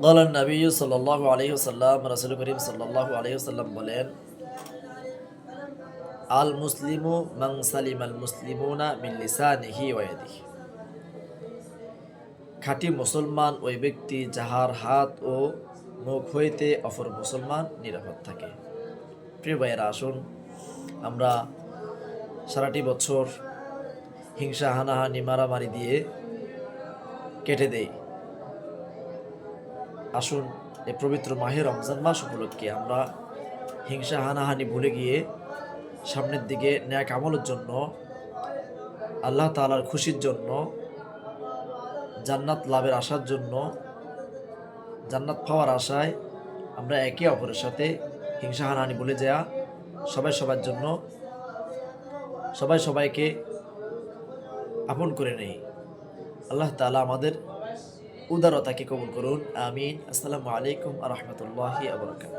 قال النبي صلى الله عليه وسلم رسول করিম صلى الله عليه وسلم বলেন আল মুসলিমু মান সালিমাল মুসলিমুনা মিন লিসানিহি ওয়া ইয়াদিহি খাঁটি মুসলমান ওই ব্যক্তি যাহার হাত ও মুখ হইতে অপর মুসলমান নিরাপদ থাকে প্রিয় ভাইয়েরা আসুন আমরা সারাটি বছর হিংসা হানাহানি মারামারি দিয়ে কেটে দেই আসুন, এই পবিত্র মাহে রমজান মাস উপলক্ষে আমরা হিংসা, হানাহানি ভুলে গিয়ে সামনের দিকে ন্যাক আমলের জন্য, আল্লাহ তাআলার খুশির জন্য, জান্নাত লাভের আশার জন্য, জান্নাত পাওয়ার আশায় আমরা একে অপরের সাথে হিংসা, হানাহানি ভুলে যাওয়া সবাই সবার জন্য, সবাই সবাইকে আপন করে নেই। আল্লাহ তাআলা আমাদের উদারতাকে কবুল করুন আমিন আসসালামু আলাইকুম আ রহমতুল্লাহি আবরকাত